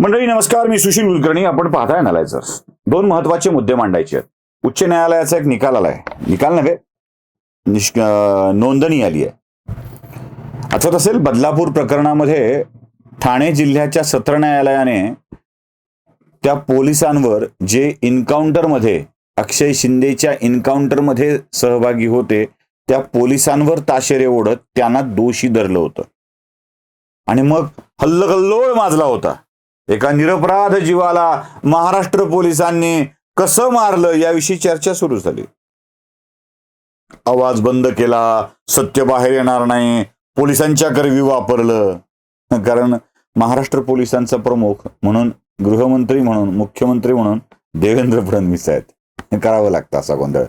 मंडळी नमस्कार. मी सुशील कुलकर्णी. आपण पाहताय नालायचर्स दोन महत्त्वाचे मुद्दे मांडायचे आहेत. उच्च न्यायालयाचा एक निकाल आलाय. निकाल नव्हे निष्क नोंदणी आली आहे. आठवत असेल बदलापूर प्रकरणामध्ये ठाणे जिल्ह्याच्या सत्र न्यायालयाने त्या पोलिसांवर जे इन्काउंटरमध्ये अक्षय शिंदेच्या इन्काउंटरमध्ये सहभागी होते त्या पोलिसांवर ताशेरे ओढत त्यांना दोषी धरलं होतं. आणि मग हल्लगल्लोळ माजला होता. एका निरपराध जीवाला महाराष्ट्र पोलिसांनी कसं मारलं याविषयी चर्चा सुरू झाली. आवाज बंद केला सत्य बाहेर येणार नाही पोलिसांच्या करवी वापरलं. कारण महाराष्ट्र पोलिसांचा प्रमुख म्हणून गृहमंत्री म्हणून मुख्यमंत्री म्हणून देवेंद्र फडणवीस आहेत. हे करावं लागतं असा गोंधळ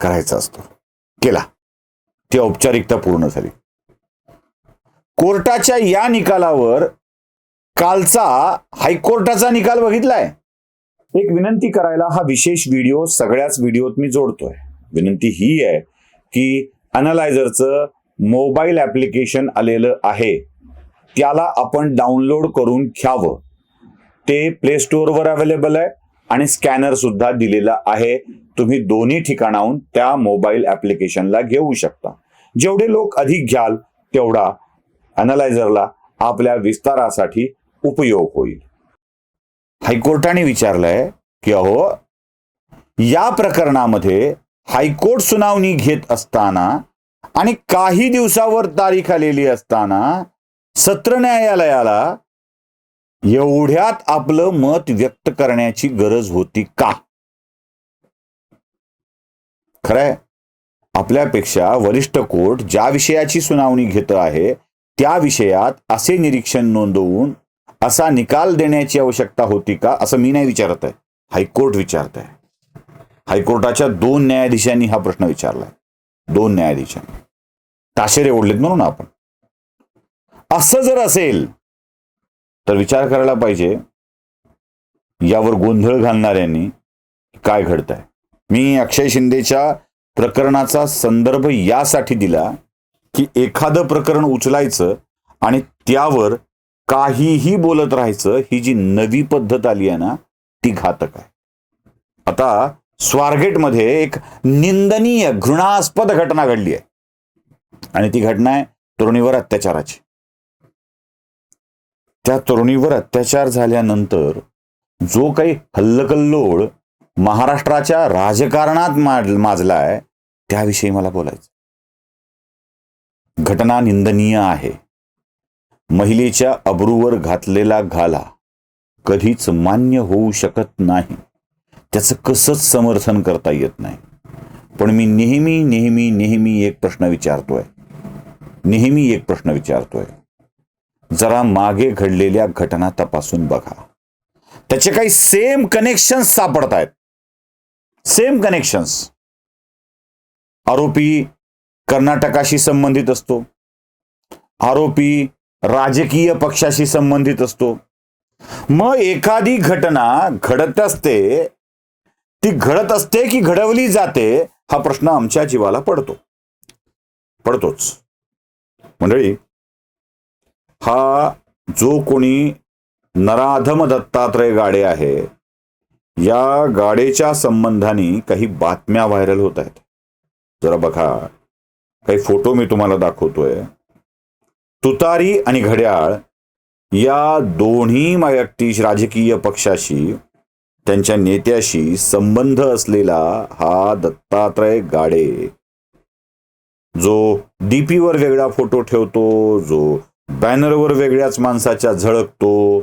करायचा असतो. केला. ती औपचारिकता पूर्ण झाली. कोर्टाच्या या निकालावर कालचा हायकोर्टाचा निकाल बघितलाय. एक विनंती करायला हा विशेष व्हिडिओ सगळ्याच व्हिडिओत मी जोडतोय. विनंती ही आहे की अनालायझरचं मोबाईल ऍप्लिकेशन आलेलं आहे. त्याला आपण डाउनलोड करून घ्यावं. ते प्ले स्टोअरवर अवेलेबल आहे आणि स्कॅनर सुद्धा दिलेला आहे. तुम्ही दोन्ही ठिकाणाहून त्या मोबाईल ऍप्लिकेशनला घेऊ शकता. जेवढे लोक अधिक घ्याल तेवढा अनालायझरला आपल्या विस्तारासाठी उपयोग होईल. हायकोर्टाने विचारलंय की अहो या प्रकरणामध्ये हायकोर्ट सुनावणी घेत असताना आणि काही दिवसावर तारीख आलेली असताना सत्र न्यायालयाला एवढ्यात आपलं मत व्यक्त करण्याची गरज होती का? खरंय. आपल्यापेक्षा वरिष्ठ कोर्ट ज्या विषयाची सुनावणी घेत आहे त्या विषयात असे निरीक्षण नोंदवून असा निकाल देण्याची आवश्यकता होती का? असं मी नाही विचारत आहे. हायकोर्ट विचारत आहे. हायकोर्टाच्या दोन न्यायाधीशांनी हा प्रश्न विचारलाय. दोन न्यायाधीशांनी. ताशेरे ओढलेत म्हणून आपण. असं जर असेल तर विचार करायला पाहिजे यावर गोंधळ घालणाऱ्यांनी काय घडत आहे मी अक्षय शिंदेच्या प्रकरणाचा संदर्भ यासाठी दिला की एखादं प्रकरण उचलायचं आणि त्यावर काहीही बोलत राहायचं ही जी नवी पद्धत आली आहे ना ती घातक आहे. आता स्वारगेटमध्ये एक निंदनीय घृणास्पद घटना घडली आहे. आणि ती घटना आहे तरुणीवर अत्याचाराची. त्या तरुणीवर अत्याचार झाल्यानंतर जो काही हल्लकल्लोळ महाराष्ट्राच्या राजकारणात माजलाय त्याविषयी मला बोलायचं घटना निंदनीय आहे. महिलेच्या अब्रूवर घातलेला घाला. कधीच मान्य होऊ शकत नाही. त्याचं कसंच समर्थन करता येत नाही. पण मी नेहमी नेहमी नेहमी एक प्रश्न विचारतोय. नेहमी एक प्रश्न विचारतोय. जरा मागे घडलेल्या घटना तपासून बघा. त्याचे काही सेम कनेक्शन्स सापडत आहेत सेम कनेक्शन्स आरोपी कर्नाटकाशी संबंधित असतो. आरोपी राजकीय पक्षाशी संबंधित असतो. मग एखादी घटना घडत असते ती घडत असते की घडवली जाते हा प्रश्न आमच्या जीवाला पडतो. पडतोच. मंडळी हा जो कोणी नराधम दत्तात्रय गाडे आहे या गाडेच्या संबंधाने काही बातम्या व्हायरल होत आहेत. जरा बघा काही फोटो मी तुम्हाला दाखवतोय. तुतारी आणि घड्याळ या दोन्ही व्यक्ती राजकीय पक्षाशी त्यांच्या नेत्याशी संबंध असलेला हा दत्तात्रय गाडे. जो डीपीवर वेगळा फोटो ठेवतो जो बॅनरवर वेगळ्याच माणसाच्या झळकतो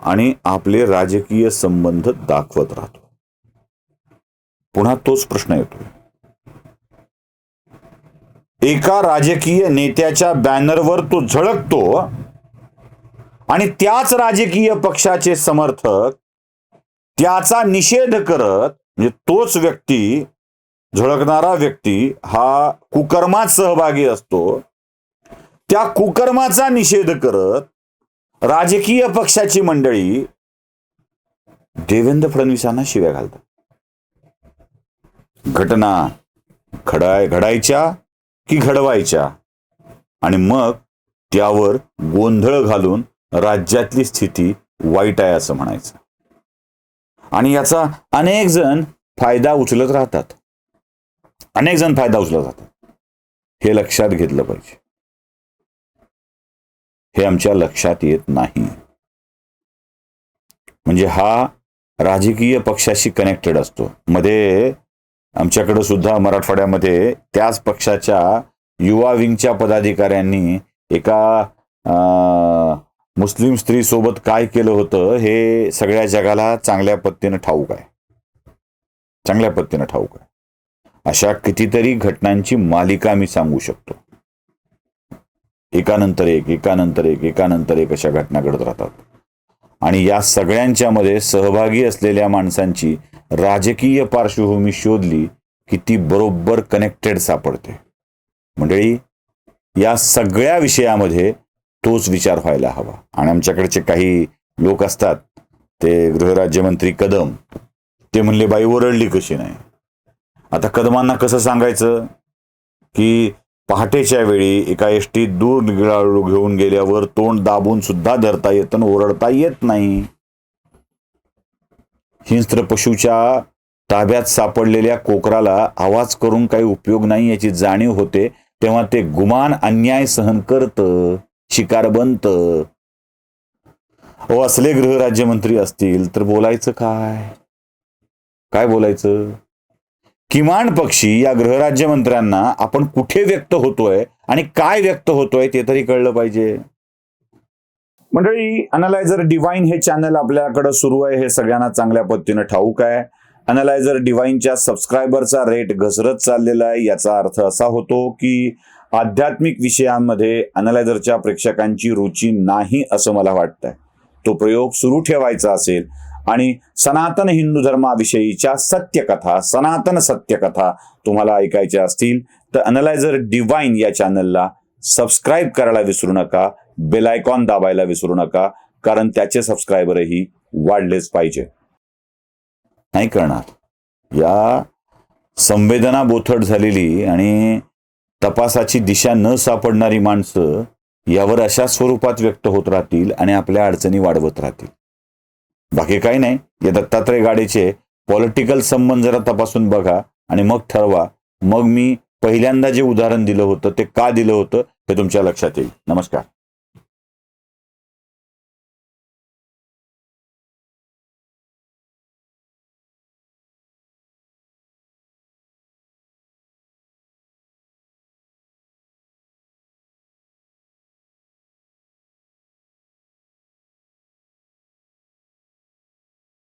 आणि आपले राजकीय संबंध दाखवत राहतो. पुन्हा तोच प्रश्न येतो एका राजकीय नेत्याच्या बॅनरवर तो झळकतो आणि त्याच राजकीय पक्षाचे समर्थक त्याचा निषेध करत म्हणजे तोच व्यक्ती झळकणारा व्यक्ती हा कुकर्मात सहभागी असतो. त्या कुकर्माचा निषेध करत राजकीय पक्षाची मंडळी देवेंद्र फडणवीसांना शिव्या घालतात. घटना घडाय घडायच्या की घडवायच्या. आणि मग त्यावर गोंधळ घालून राज्यातली स्थिती वाईट आहे असं म्हणायचं. आणि याचा अनेक जण फायदा उचलत राहतात. अनेक जण फायदा उचलत राहतात. हे लक्षात घेतलं पाहिजे. हे आमच्या लक्षात येत नाही. म्हणजे हा राजकीय पक्षाशी कनेक्टेड असतो. मध्ये आमच्याकडं सुद्धा मराठवाड्यामध्ये त्याच पक्षाच्या युवा विंगच्या पदाधिकाऱ्यांनी एका अं, मुस्लिम स्त्री सोबत काय केलं होतं हे सगळ्या जगाला चांगल्या पद्धतीनं ठाऊक आहे. चांगल्या पद्धतीनं ठाऊक आहे. अशा कितीतरी घटनांची मालिका मी सांगू शकतो. एकानंतर एक एकानंतर एक एकानंतर एक अशा घटना घडत राहतात. आणि या सगळ्यांच्या मध्ये सहभागी असलेल्या माणसांची राजकीय पार्श्वभूमी शोधली की ती बरोबर कनेक्टेड सापडते. मंडळी या सगळ्या विषयामध्ये तोच विचार व्हायला हवा. आणि आमच्याकडचे काही लोक असतात ते गृहराज्यमंत्री कदम ते म्हणले बाई ओरडली कशी नाही? आता कदमांना कसं सांगायचं? की पहाटेच्या वेळी एका एसटीत दूर गिळाळू घेऊन गेल्यावर तोंड दाबून सुद्धा धरता येतं आणि ओरडता येत नाही. हिंस्त्र पशूच्या ताब्यात सापडलेल्या कोकराला आवाज करून काही उपयोग नाही याची जाणीव होते तेव्हा ते गुमान अन्याय सहन करतं शिकार बनत ओ असले गृहराज्यमंत्री असतील तर बोलायचं काय? काय बोलायचं? किमान पक्षी या गृहराज्यमंत्र्यांना आपण कुठे व्यक्त होतोय आणि काय व्यक्त होतोय ते तरी कळलं पाहिजे. मंडळी अनालायझर डिवाईन हे चॅनल आपल्याकडे सुरू आहे. हे सगळ्यांना चांगल्या पद्धतीनं ठाऊक आहे. अनालायझर डिवाईनच्या सबस्क्रायबरचा रेट घसरत चाललेला आहे. याचा अर्थ असा होतो की आध्यात्मिक विषयांमध्ये अनालायझरच्या प्रेक्षकांची रुची नाही असं मला वाटतंय. तो प्रयोग सुरू ठेवायचा असेल आणि सनातन हिंदू धर्माविषयीच्या सत्यकथा सनातन सत्यकथा तुम्हाला ऐकायच्या असतील तर अनालायझर डिवाईन या चॅनलला सबस्क्राईब करायला विसरू नका. बेल आयकॉन दाबायला विसरू नका कारण त्याचे सबस्क्रायबरही वाढलेच पाहिजे. नाही करणार. या संवेदना बोथट झालेली आणि तपासाची दिशा न सापडणारी माणसं यावर अशा स्वरूपात व्यक्त होत राहतील आणि आपल्या अडचणी वाढवत राहतील. बाकी काही नाही. या दत्तात्रय गाडीचे पॉलिटिकल संबंध जरा तपासून बघा आणि मग ठरवा. मग मी पहिल्यांदा जे उदाहरण दिलं होतं ते का दिलं होतं हे तुमच्या लक्षात येईल. नमस्कार.